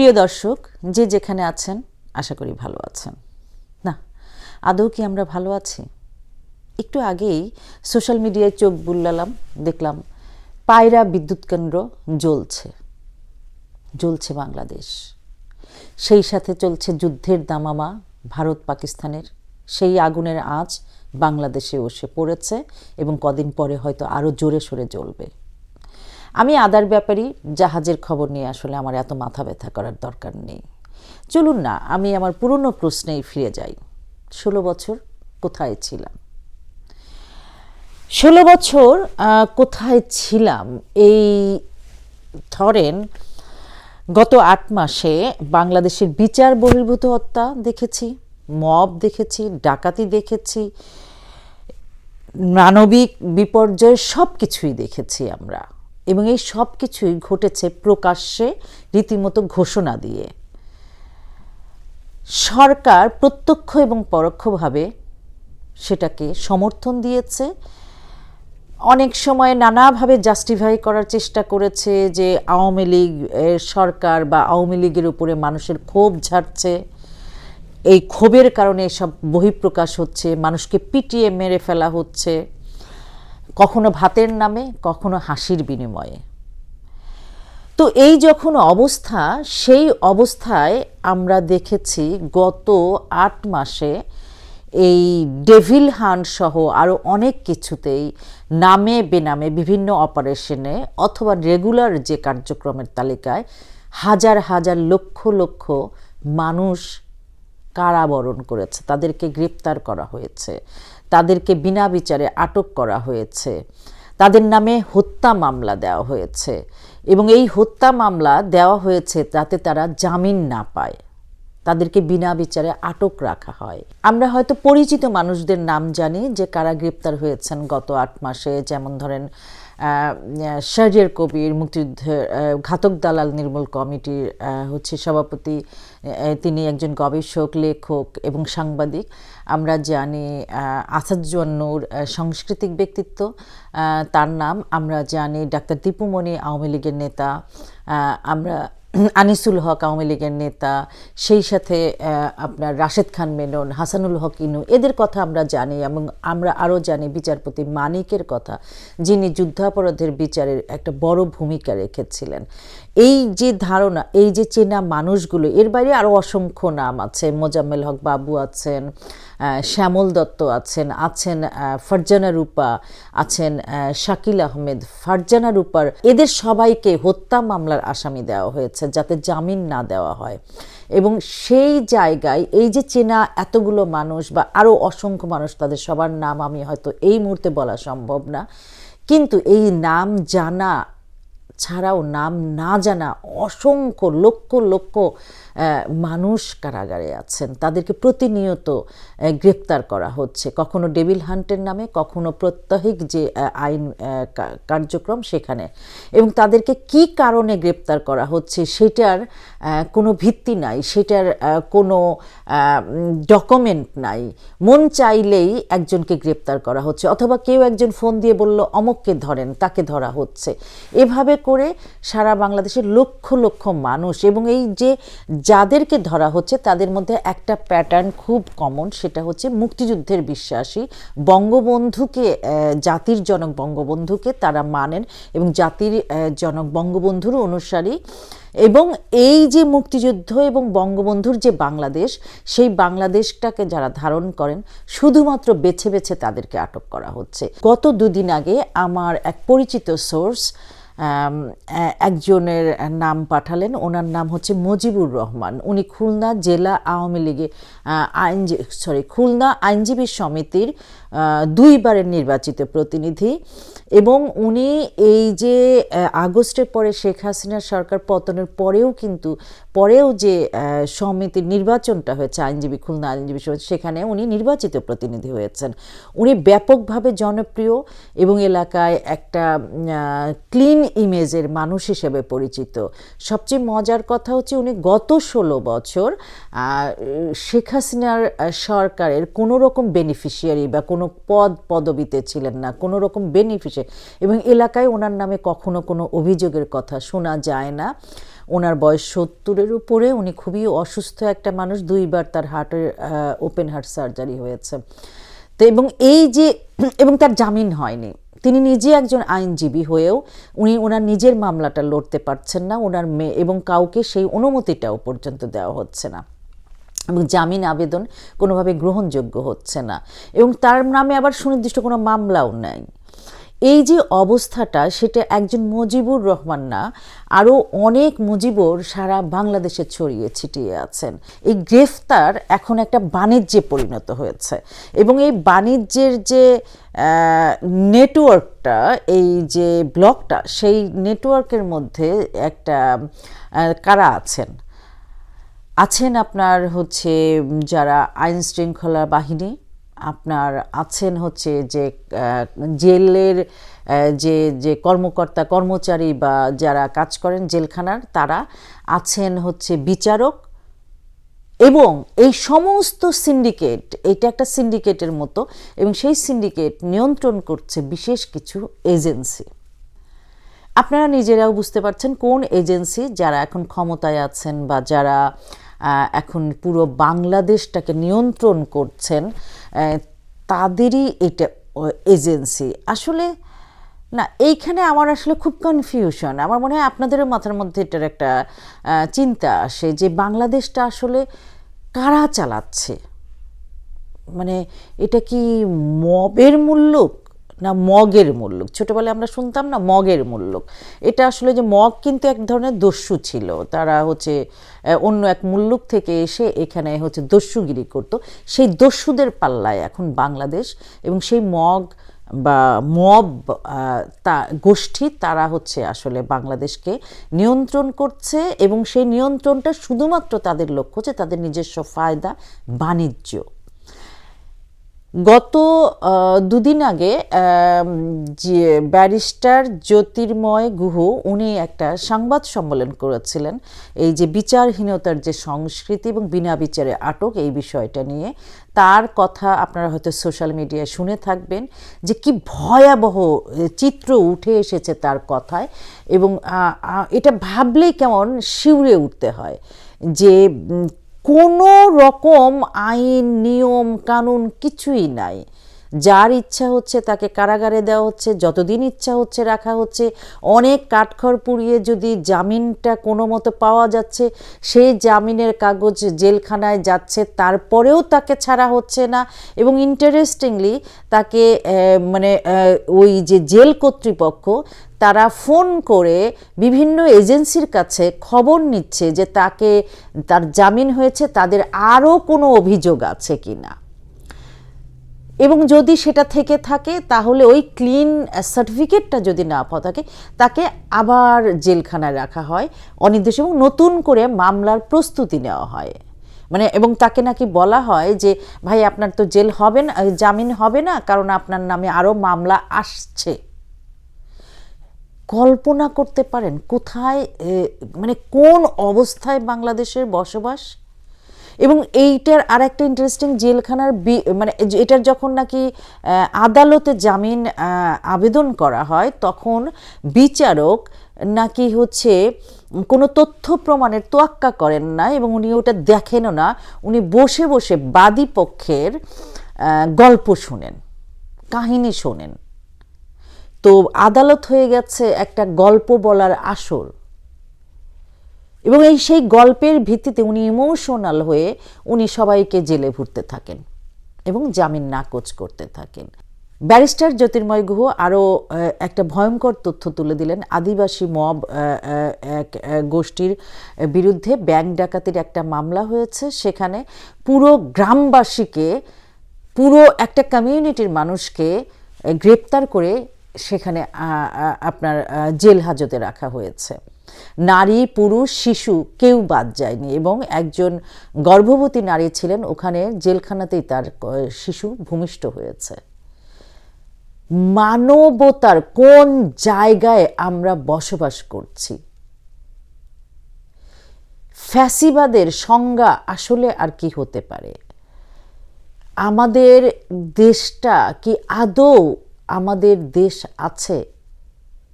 প্রিয় দর্শক, যে যেখানে আছেন, আশা করি ভালো আছেন। না, আদৌ কি আমরা ভালো আছি? একটু আগেই সোশ্যাল মিডিয়ায় চোখ বুলালাম দেখলাম পায়রা বিদ্যুৎ কেন্দ্র জ্বলছে। জ্বলছে বাংলাদেশ। সেই সাথে চলছে যুদ্ধের দামামা ভারত পাকিস্তানের। সেই আগুনের আঁচ বাংলাদেশে এসে পড়েছে এবং কদিন পরে হয়তো আরও জোরে সোরে জ্বলবে। আমি আদার ব্যাপারই জাহাজের খবর নিয়ে আসলে আমার এত মাথা ব্যথা করার দরকার নেই। চলুন না, আমি আমার পুরনো প্রশ্নেই ফিরে যাই। ষোলো বছর কোথায় ছিলাম? ষোলো বছর কোথায় ছিলাম? এই ধরেন গত আট মাসে বাংলাদেশের বিচার, বহির্ভূত হত্যা দেখেছি, মব দেখেছি, ডাকাতি দেখেছি, মানবিক বিপর্যয় সব কিছুই দেখেছি আমরা। এবং এই সব কিছুই ঘটেছে প্রকাশ্যে রীতিমতো ঘোষণা দিয়ে। সরকার প্রত্যক্ষ এবং পরোক্ষভাবে সেটাকে সমর্থন দিয়েছে। অনেক সময় নানাভাবে জাস্টিফাই করার চেষ্টা করেছে যে আওয়ামী লীগ সরকার বা আওয়ামী লীগের উপরে মানুষের ক্ষোভ ঝাড়ছে। এই ক্ষোভের কারণে এসব বহিঃপ্রকাশ হচ্ছে, মানুষকে পিটিয়ে মেরে ফেলা হচ্ছে। কখনো ভাতের নামে, কখনো হাসির বিনিময়ে। তো এই যখন অবস্থা, সেই অবস্থায় আমরা দেখেছি গত আট মাসে এই ডেভিল হান্ট সহ আরও অনেক কিছুতেই নামে বেনামে বিভিন্ন অপারেশনে অথবা রেগুলার যে কার্যক্রমের তালিকায় হাজার হাজার, লক্ষ লক্ষ মানুষ কারাবরণ করেছে। তাদেরকে গ্রেপ্তার করা হয়েছে। তাদেরকে বিনা বিচারে আটক করা হয়েছে। তাদের নামে হত্যা মামলা দেওয়া হয়েছে এবং এই হত্যা মামলা দেওয়া হয়েছে তাতে তারা জামিন না পায়। তাদেরকে বিনা বিচারে আটক রাখা হয়। আমরা হয়তো পরিচিত মানুষদের নাম জানি যে কারা গ্রেপ্তার হয়েছেন গত আট মাসে। যেমন ধরেন শাহরিয়ার কবির, মুক্তিযুদ্ধের ঘাতক দালাল নির্মূল কমিটির হচ্ছে সভাপতি তিনি একজন গবেষক, লেখক এবং সাংবাদিক। আমরা জানি আসাদুজ্জানুর সাংস্কৃতিক ব্যক্তিত্ব। তার নাম আমরা জানি ডাক্তার দীপুমণি আওয়ামী লীগের নেতা। আমরা আনিসুল হক আওয়ামী লীগের নেতা, সেই সাথে আপনার রাশেদ খান মেনন, হাসানুল হক ইনু, এদের কথা আমরা জানি এবং আমরা আরও জানি বিচারপতি মানিকের কথা, যিনি যুদ্ধাপরাধের বিচারের একটা বড় ভূমিকা রেখেছিলেন। এই যে ধারণা, এই যে চেনা মানুষগুলো, এর বাইরে আরও অসংখ্য নাম আছে। মোজাম্মেল হক বাবু আছেন শ্যামল দত্ত আছেন আছেন ফারজানা রূপা, আছেন শাকিল আহমেদ। ফারজানা রূপার, এদের সবাইকে হত্যা মামলার আসামি দেওয়া হয়েছে। যাতে জামিন না দেওয়া হয়। এবং সেই জায়গায় এই যে চেনা এতগুলো মানুষ বা আরও অসংখ্য মানুষ, তাদের সবার নাম আমি হয়তো এই মুহূর্তে বলা সম্ভব না। কিন্তু এই নাম জানা ছাড়াও নাম না জানা অসংখ্য লক্ষ লক্ষ মানুষ কারাগারে আছেন। তাদেরকে প্রতিনিয়ত গ্রেপ্তার করা হচ্ছে। কখনো ডেভিল হান্টের নামে, কখনো প্রত্যহিক যে আইন কার্যক্রম সেখানে। এবং তাদেরকে কি কারণে গ্রেপ্তার করা হচ্ছে সেটার কোনো ভিত্তি নাই, সেটার কোনো ডকুমেন্ট নাই। মন চাইলেই একজনকে গ্রেপ্তার করা হচ্ছে, অথবা কেউ একজন ফোন দিয়ে বলল, অমককে ধরেন, তাকে ধরা হচ্ছে। এভাবে করে সারা বাংলাদেশের লক্ষ লক্ষ মানুষ এবং এই যে যাদেরকে ধরা হচ্ছে, তাদের মধ্যে একটা প্যাটার্ন খুব কমন সেটা হচ্ছে মুক্তিযুদ্ধের বিশ্বাসী। বঙ্গবন্ধুকে জাতির জনক বঙ্গবন্ধুকে তারা মানেন এবং জাতির জনক বঙ্গবন্ধুর অনুসারী। এবং এই যে মুক্তিযুদ্ধ এবং বঙ্গবন্ধুর যে বাংলাদেশ, সেই বাংলাদেশটাকে যারা ধারণ করেন, শুধুমাত্র বেছে বেছে তাদেরকে আটক করা হচ্ছে। গত দুদিন আগে আমার এক পরিচিত সোর্স একজনের নাম পাঠালেন। ওনার নাম হচ্ছে মজিবুর রহমান। উনি খুলনা জেলা আওয়ামী লীগের আইনজীবী সরি, খুলনা আইনজীবী সমিতির দুইবারের নির্বাচিত প্রতিনিধি এবং উনি এই যে আগস্টের পরে শেখ হাসিনার সরকার পতনের পরেও কিন্তু, পরেও যে সমিতির নির্বাচনটা হয়েছে, আইনজীবী, খুলনা আইনজীবী সমিতি, সেখানে উনি নির্বাচিত প্রতিনিধি হয়েছেন। উনি ব্যাপকভাবে জনপ্রিয় এবং এলাকায় একটা ক্লিন ইমেজের মানুষ হিসেবে পরিচিত। সবচেয়ে মজার কথা হচ্ছে উনি গত ষোলো বছর শেখ হাসিনার সরকারের কোনো রকম বেনিফিশিয়ারি বা কোনো পদ পদবিতে ছিলেন না, কোনো রকম বেনিফিশিয়ারি এবং এলাকায় ওনার নামে কখনো কোনো অভিযোগের কথা শোনা যায় না। ওনার বয়স সত্তরের উপরে, উনি খুবই অসুস্থ একটা মানুষ, দুইবার তার হার্টের ওপেন হার্ট সার্জারি হয়েছে। তো এবং এই যে, এবং তার জামিন হয়নি। তিনি নিজে একজন আইনজীবী হয়েও উনি ওনার নিজের মামলাটা লড়তে পারছেন না, ওনার মেয়ে এবং কাউকে সেই অনুমতিটাও পর্যন্ত দেওয়া হচ্ছে না। এবং জামিন আবেদন কোনোভাবে গ্রহণযোগ্য হচ্ছে না। এবং তার নামে আবার সুনির্দিষ্ট কোনো মামলাও নেই। এই যে অবস্থাটা, সেটা একজন মুজিবুর রহমান না, আরও অনেক মুজিবর সারা বাংলাদেশে ছড়িয়ে ছিটিয়ে আছেন। এই গ্রেফতার এখন একটা বাণিজ্যে পরিণত হয়েছে এবং এই বাণিজ্যের যে নেটওয়ার্কটা এই যে ব্লকটা, সেই নেটওয়ার্কের মধ্যে একটা কারা আছেন? আছেন আপনার হচ্ছে যারা আইন শৃঙ্খলা বাহিনী আপনার আছেন হচ্ছে যে জেলের যে যে কর্মকর্তা, কর্মচারী বা যারা কাজ করেন জেলখানার, তারা আছেন হচ্ছে বিচারক এবং এই সমস্ত সিন্ডিকেট, এটা একটা সিন্ডিকেটের মতো এবং সেই সিন্ডিকেট নিয়ন্ত্রণ করছে বিশেষ কিছু এজেন্সি। আপনারা নিজেরাও বুঝতে পারছেন কোন এজেন্সি যারা এখন ক্ষমতায় আছেন বা যারা এখন পুরো বাংলাদেশটাকে নিয়ন্ত্রণ করছেন তাদেরই এটা এজেন্সি। আসলে না, এইখানে আমার আসলে খুব কনফিউশন আমার মনে হয় আপনাদেরও মাথার মধ্যে এটার একটা চিন্তা আসে যে বাংলাদেশটা আসলে কারা চালাচ্ছে? মানে এটা কি মবের মূল্যক না মগের মূল্যক ছোটবেলায় আমরা শুনতাম না মগের মূল্যক এটা আসলে যে মগ কিন্তু এক ধরনের দস্যু ছিল। তারা হচ্ছে অন্য এক মুল্লুক থেকে এসে এখানে হচ্ছে দস্যুগিরি করত। সেই দস্যুদের পাল্লায় এখন বাংলাদেশ এবং সেই মগ বা মব তা, গোষ্ঠী তারা হচ্ছে আসলে বাংলাদেশকে নিয়ন্ত্রণ করছে এবং সেই নিয়ন্ত্রণটা শুধুমাত্র তাদের লক্ষ্য হচ্ছে তাদের নিজস্ব ফায়দা, বাণিজ্য। গত দুদিন আগে যে ব্যারিস্টার জ্যোতির্ময় গুহ, উনি একটা সংবাদ সম্মেলন করেছিলেন। এই যে বিচারহীনতার যে সংস্কৃতি এবং বিনা বিচারে আটক এই বিষয়টা নিয়ে, তার কথা আপনারা হয়তো সোশ্যাল মিডিয়ায় শুনে থাকবেন যে কি ভয়াবহ চিত্র উঠে এসেছে তার কথায় এবং এটা ভাবলেই কেমন শিউরে উঠতে হয় যে কোনো রকম আইন নিয়ম কানুন কিছুই নাই। যার ইচ্ছা হচ্ছে তাকে কারাগারে দেওয়া হচ্ছে, যতদিন ইচ্ছা হচ্ছে রাখা হচ্ছে। অনেক কাঠখড় পুড়িয়ে যদি জামিনটা কোনো মতো পাওয়া যাচ্ছে, সেই জামিনের কাগজ জেলখানায় যাচ্ছে, তারপরেও তাকে ছাড়া হচ্ছে না। এবং ইন্টারেস্টিংলি তাকে মানে ওই যে জেল কর্তৃপক্ষ, তারা ফোন করে বিভিন্ন এজেন্সির কাছে খবর নিচ্ছে যে তাকে, তার জামিন হয়েছে, তাদের আরও কোনো অভিযোগ আছে কি না এবং যদি সেটা থেকে থাকে, তাহলে ওই ক্লিন সার্টিফিকেটটা যদি না পাওয়া থাকে, তাকে আবার জেলখানায় রাখা হয় অনির্দিষ্ট এবং নতুন করে মামলার প্রস্তুতি নেওয়া হয়। মানে এবং তাকে নাকি বলা হয় যে, ভাই, আপনার তো জেল হবে না জামিন হবে না, কারণ আপনার নামে আরও মামলা আসছে। কল্পনা করতে পারেন, কোথায় মানে কোন অবস্থায় বাংলাদেশের বসবাস? এবং এইটার আর একটা ইন্টারেস্টিং জেলখানার মানে এটার যখন নাকি আদালতে জামিন আবেদন করা হয়, তখন বিচারক নাকি হচ্ছে কোনো তথ্য প্রমাণের তোয়াক্কা করেন না এবং উনি ওটা দেখেনও না। উনি বসে বসে বাদী পক্ষের গল্প শোনেন, কাহিনী শোনেন। তো আদালত হয়ে গেছে একটা গল্প বলার আসর। এবং এই সেই গল্পের ভিত্তিতে উনি ইমোশনাল হয়ে উনি সবাইকে জেলে ভরতে থাকেন এবং জামিন নাকচ করতে থাকেন। ব্যারিস্টার জ্যোতির্ময় গুহ আরও একটা ভয়ঙ্কর তথ্য তুলে দিলেন। আদিবাসী মব এক গোষ্ঠীর বিরুদ্ধে ব্যাংক ডাকাতির একটা মামলা হয়েছে। সেখানে পুরো গ্রামবাসীকে, পুরো একটা কমিউনিটির মানুষকে গ্রেপ্তার করে সেখানে আপনার জেল হাজতে রাখা হয়েছে। নারী, পুরুষ, শিশু, কেউ বাদ যায়নি এবং একজন গর্ভবতী নারী ছিলেন। ওখানে জেলখানাতেই তার শিশু ভূমিষ্ঠ হয়েছে। মানবতার কোন জায়গায় আমরা বসবাস করছি? ফ্যাসিবাদের সংজ্ঞা আসলে আর কি হতে পারে? আমাদের দেশটা কি আদৌ আমাদের দেশ আছে?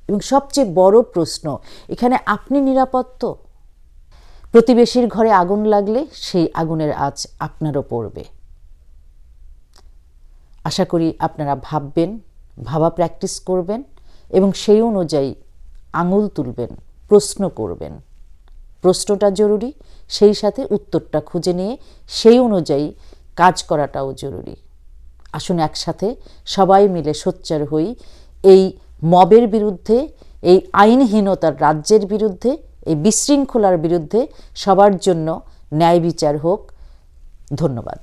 এবং সবচেয়ে বড় প্রশ্ন, এখানে আপনি নিরাপদ তো? প্রতিবেশীর ঘরে আগুন লাগলে সেই আগুনের আজ আপনারও পড়বে। আশা করি আপনারা ভাববেন, ভাবা প্র্যাকটিস করবেন এবং সেই অনুযায়ী আঙুল তুলবেন, প্রশ্ন করবেন। প্রশ্নটা জরুরি, সেই সাথে উত্তরটা খুঁজে নিয়ে সেই অনুযায়ী কাজ করাটাও জরুরি। আসুন একসাথে সবাই মিলে সোচ্চার হই, এই মবের বিরুদ্ধে, এই আইনহীনতার রাজ্যের বিরুদ্ধে, এই বিশৃঙ্খলার বিরুদ্ধে সবার জন্য ন্যায় বিচার হোক। ধন্যবাদ।